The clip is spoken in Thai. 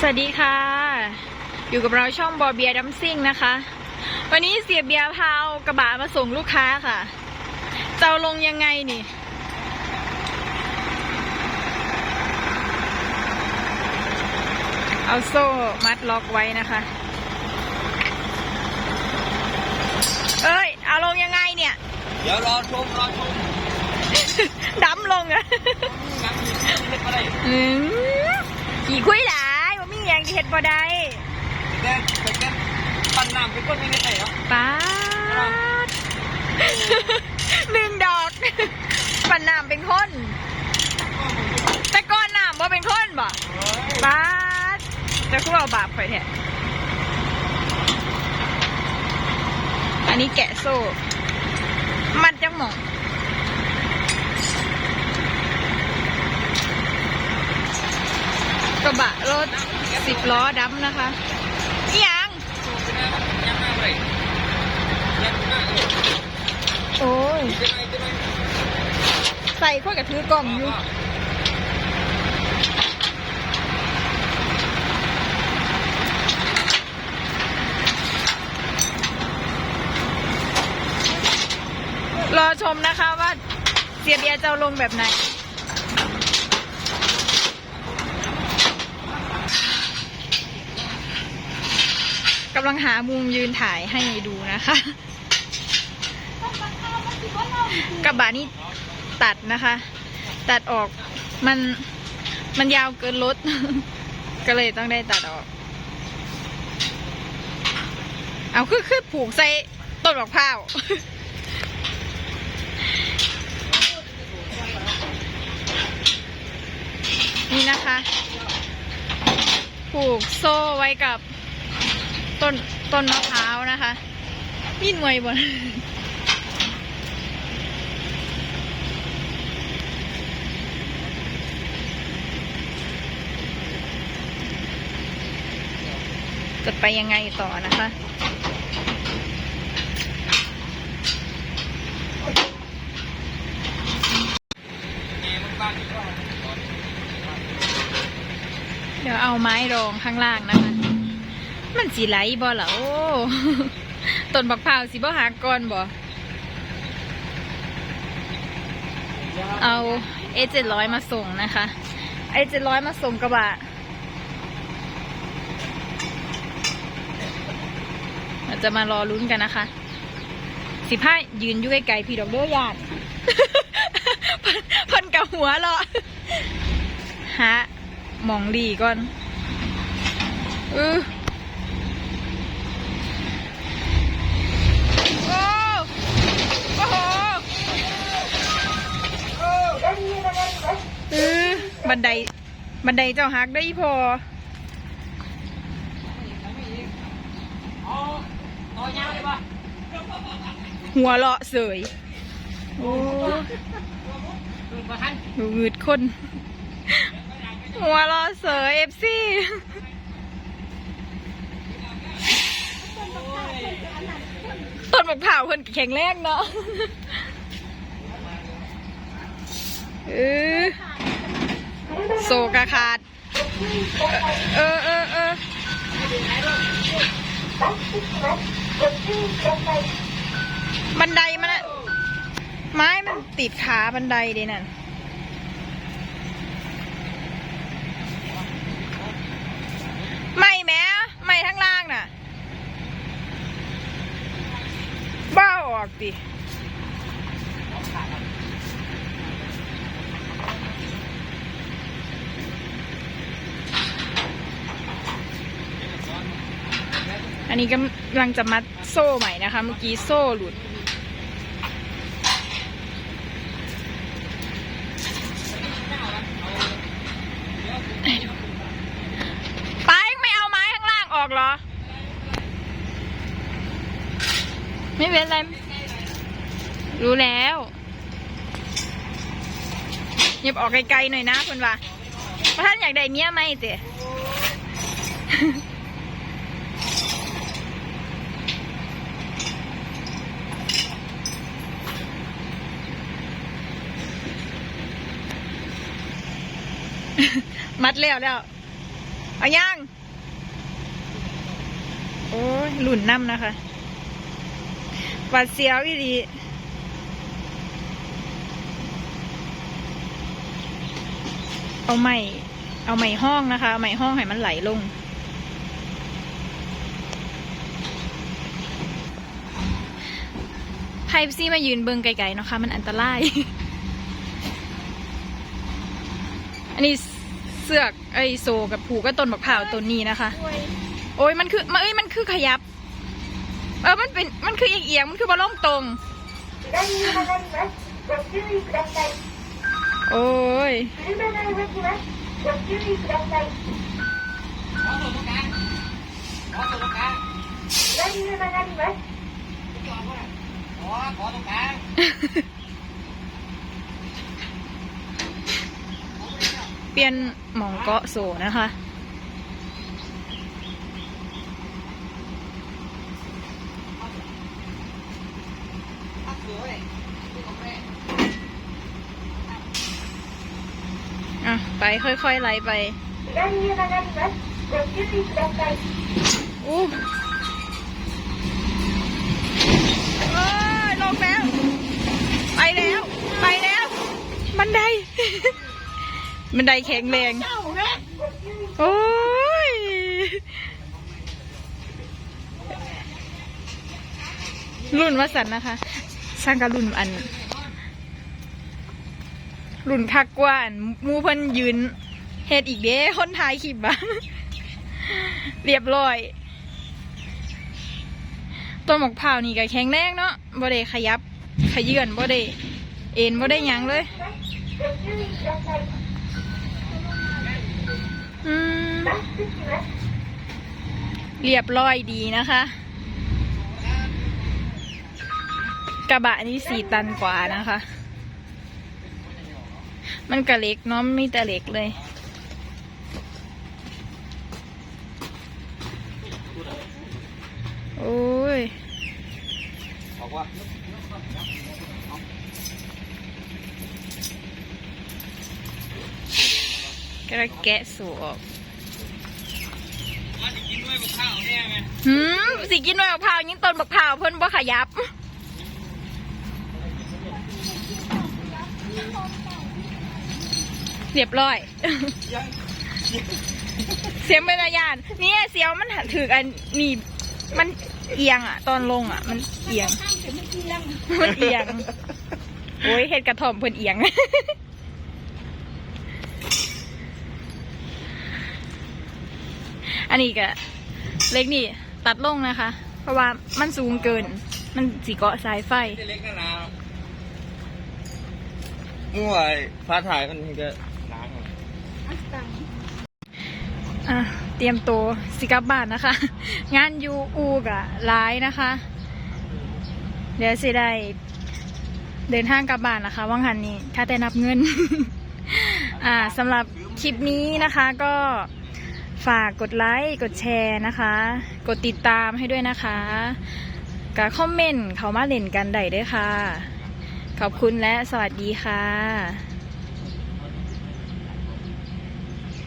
สวัสดีค่ะ อยู่กับเราช่องบอเบียดัมซิ่งนะคะ วันนี้เสียเบียร์พาวกระบะมาส่งลูกค้าค่ะจะเอาลงยังไงนี่ เอาโซ่มัดล็อกไว้นะคะ เอ้ย เอาลงยังไงเนี่ย เดี๋ยวรอชมรอชมดำลงอะยังมีเล็กอะไรอืมขี่คุยหลา ยว่ามีอย่างที่เห็ดบ่ได้แต่แต่แต่ปั่นน้ำเป็นคนไม่ได้ไหนเหรอป้าดหนึ่งดอก ปันน้ำเป็นคน แต่ก้อนน้ำว่าเป็นคนบ่ป้าดจะคู่เอาบาปข่อยแท้อันนี้แกะโซ่ มันจังหมองกระบะรถ สิบล้อดำนะคะนี่ยังยังมาเลยยังมาเลยโอ้ยใส่ข้อกับถือกล่องอยู่รอชมนะคะว่าเสียเบียจะลงแบบไหน กำลังหามุมยืนถ่ายให้ดูนะคะ กระบะนี่ตัดนะคะ ตัดออกมันมันยาวเกินรถ ก็เลยต้องได้ตัดออก เอาคือคือผูกใส่ต้นมะพร้าวนี่นะคะ ผูกโซ่ไว้กับ ต้นต้นมะพร้าวนะคะนี่หน่วยบนจะไปยังไงต่อนะคะ เดี๋ยวเอาไม้รองข้างล่างนะคะ มันสีไหลบ่ล่ะโอ้ต้นบักพร้าวสิบ่หักก่อนบ่เอาเอเจ็ดร้อยมาส่งนะคะเอเจ็ดร้อยมาส่งกระบะเราจะมารอลุ้นกันนะคะ สิบห้ายืนอยู่ไกลๆพี่ดอกเด้อยานพันพันกับหัวเหรอฮะมองดีก่อนเออโอ้ โอ้โหเออบันได บันไดเจ้าฮักได้พอหัวเลาะเสยโอ้ดูมาทันหงืดคน หัวเลาะเสยเอฟซี ต้นมะพร้าเพิ่นแข็งแรงเนาะเออโซกะขาด เออเออเออบันไดมันอะไม้มันติดขาบันไดเดนั่น ไม่แม้ไม่ทั้งล่างน่ะ บ้า ออกดิอันนี้กำลังจะมัดโซ่ใหม่นะคะ เมื่อกี้โซ่หลุด ไปไม่เอาไม้ข้างล่างออกเหรอ ไม่เป็นไร รู้แล้ว หยิบออกไกลๆหน่อยนะคุณว่าเพราะท่านอยากได้เนี้ยไหมเจ๊มัดแล้วแล้วอาเอายัง โอ้ยหลุนน้ำนะคะหวัดเสียวอีดี เอาใหม่เอาใหม่ห้องนะคะเอาใหม่ห้องให้มันไหลลง ไพซี่มายืนเบิงไกลๆเนาะคะมันอันตราย อันนี้เสือกไอโซกับผูกก็ต้นบักพร้าวต้นนี้นะคะ โอ้ยมันคือมันเอ้ยมันคือขยับ เออมันเป็นมันคือเอียงๆมันคือบอลล่องตรง โอ้ยเปลี่ยนหมองเกาะโซนะคะ ไปค่อยๆไล่ไปอู้เอ้ยลงแล้ว ไปแล้ว ไปแล้ว บันได บันไดแข็งแรง โอ้ย รุ่นวสันนะคะ สร้างการรุ่นอัน หลุนคักกว่านมูเพิ่นยืนเฮ็ดอีกเด้คนถ่ายคลิปบ้างเรียบร้อยตัวหมกเผานี่ก็แข็งแรงเนาะบ่ได้ขยับ ขยื่นบ่ได้เอ็นบ่ได้ยังเลยอืมเรียบร้อยดีนะคะ กระบะนี้สี่ตันกว่านะคะ มันกระเล็กเนาะมีแต่เหล็กเลยโอ้ยบอกว่ากระแกะสูออกว่าจะกินด้วยกับข้าวเนี่ยไงหืมสิกินหน่วยบักพร้าวยิ่งต้นบักพร้าวเพิ่นบ่ขยับ เรียบร้อย เสียงเป็นระยานนี่เสียวมันถืออันนี่มันเอียงอะ ตอนลงอะ มันเอียง มันเอียง โอ้ยเห็ดกระถ่อมเพิ่นเอียงอันนี้ก็เล็กนี่ตัดลงนะคะ เพราะว่ามันสูงเกิน มันสีเกาะสายไฟเล็กก็นามั่วฟ้าถ่ายมันก็ล้าง อะเตรียมตัวสิกลับบ้านนะคะ งานยูอูกะร้ายนะคะ เดี๋ยวสิได้เดินทางกลับบ้านนะคะว่างหันนี้ถ้าแต่นับเงิน อ่าสำหรับคลิปนี้นะคะก็ฝากกดไลค์กดแชร์นะคะ กดติดตามให้ด้วยนะคะกับคอมเมนต์เขามาเล่นกันได้ด้วยค่ะ ขอบคุณและสวัสดีค่ะ